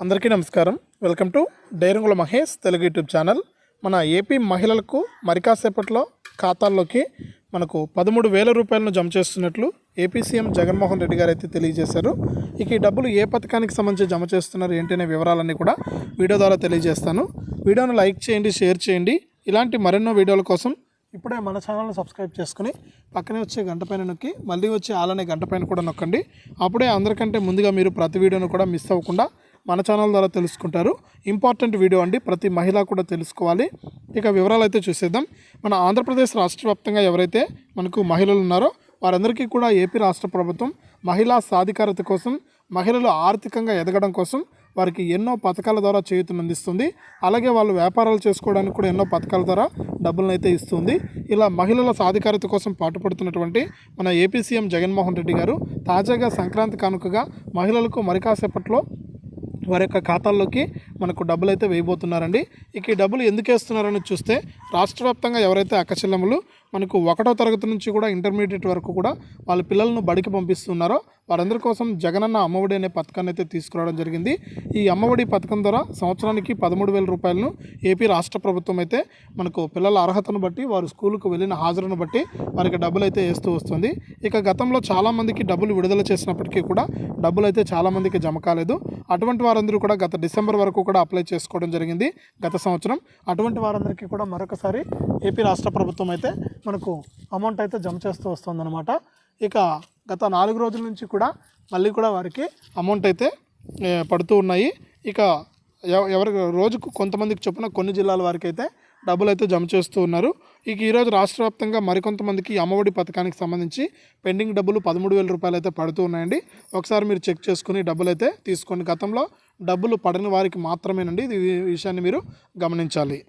అందరికీ నమస్కారం. Welcome to డైరంగుల మహేష్ తెలుగు యూట్యూబ్ ఛానల్. మన ఏపీ మహిళలకు మరికాసేపట్లో ఖాతాల్లోకి మనకు పదమూడు వేల రూపాయలను జమ చేస్తున్నట్లు ఏపీ సీఎం జగన్మోహన్ రెడ్డి గారు అయితే తెలియజేశారు. ఇక ఈ డబ్బులు ఏ పథకానికి సంబంధించి జమ చేస్తున్నారు ఏంటనే వివరాలన్నీ కూడా వీడియో ద్వారా తెలియజేస్తాను. వీడియోను లైక్ చేయండి షేర్ చేయండి. ఇలాంటి మరెన్నో వీడియోల కోసం ఇప్పుడే మన ఛానల్ని సబ్స్క్రైబ్ చేసుకుని పక్కనే వచ్చే గంట పైన నొక్కి మళ్ళీ వచ్చే ఆలనే గంట పైన కూడా నొక్కండి. అప్పుడే అందరికంటే ముందుగా మీరు ప్రతి వీడియోను కూడా మిస్ అవ్వకుండా మన ఛానల్ ద్వారా తెలుసుకుంటారు. ఇంపార్టెంట్ వీడియో అండి. ప్రతి మహిళ కూడా తెలుసుకోవాలి. ఇక వివరాలు అయితే చూసేద్దాం. మన ఆంధ్రప్రదేశ్ రాష్ట్ర వ్యాప్తంగా ఎవరైతే మనకు మహిళలు ఉన్నారో వారందరికీ కూడా ఏపీ రాష్ట్ర ప్రభుత్వం మహిళా సాధికారత కోసం మహిళలు ఆర్థికంగా ఎదగడం కోసం వారికి ఎన్నో పథకాల ద్వారా చేయూతను అందిస్తుంది. అలాగే వాళ్ళు వ్యాపారాలు చేసుకోవడానికి కూడా ఎన్నో పథకాల ద్వారా డబ్బులను అయితే ఇస్తుంది. ఇలా మహిళల సాధికారత కోసం పాటుపడుతున్నటువంటి మన ఏపీ సీఎం జగన్మోహన్ రెడ్డి గారు తాజాగా సంక్రాంతి కానుకగా మహిళలకు మరికాసేపట్లో వారి యొక్క ఖాతాల్లోకి మనకు డబ్బులు అయితే వేయబోతున్నారండి. ఇక ఈ డబ్బులు ఎందుకు వేస్తున్నారని చూస్తే రాష్ట్ర వ్యాప్తంగా ఎవరైతే అక్కచెల్లెములు మనకు ఒకటో తరగతి నుంచి కూడా ఇంటర్మీడియట్ వరకు కూడా వాళ్ళ పిల్లలను బడికి పంపిస్తున్నారో వారందరి కోసం జగనన్న అమ్మఒడి అనే పథకాన్ని అయితే తీసుకురావడం జరిగింది. ఈ అమ్మఒడి పథకం ద్వారా సంవత్సరానికి పదమూడు వేల రూపాయలను ఏపీ రాష్ట్ర ప్రభుత్వం అయితే మనకు పిల్లల అర్హతను బట్టి వారు స్కూలుకు వెళ్ళిన హాజరును బట్టి వారికి డబ్బులు అయితే వేస్తూ వస్తుంది. ఇక గతంలో చాలామందికి డబ్బులు విడుదల చేసినప్పటికీ కూడా డబ్బులు అయితే చాలామందికి జమ కాలేదు. అటువంటి వారందరూ కూడా గత డిసెంబర్ వరకు కూడా కూడా అప్లై చేసుకోవడం జరిగింది గత సంవత్సరం. అటువంటి వారందరికీ కూడా మరొకసారి ఏపీ రాష్ట్ర ప్రభుత్వం అయితే మనకు అమౌంట్ అయితే జమ చేస్తూ వస్తుందన్నమాట. ఇక గత నాలుగు రోజుల నుంచి కూడా మళ్ళీ కూడా వారికి అమౌంట్ అయితే పడుతూ ఉన్నాయి. ఇక ఎవరికి ఎవరి రోజుకు కొంతమందికి చొప్పున కొన్ని జిల్లాల వారికి అయితే డబ్బులు అయితే జమ చేస్తూ ఉన్నారు. ఇక ఈరోజు రాష్ట్ర వ్యాప్తంగా మరికొంతమందికి అమ్మఒడి పథకానికి సంబంధించి పెండింగ్ డబ్బులు పదమూడు వేల రూపాయలు అయితే పడుతూ ఉన్నాయండి. ఒకసారి మీరు చెక్ చేసుకుని డబ్బులు అయితే తీసుకోండి. గతంలో డబ్బులు పడని వారికి మాత్రమేనండి. ఇది విషయాన్ని మీరు గమనించాలి.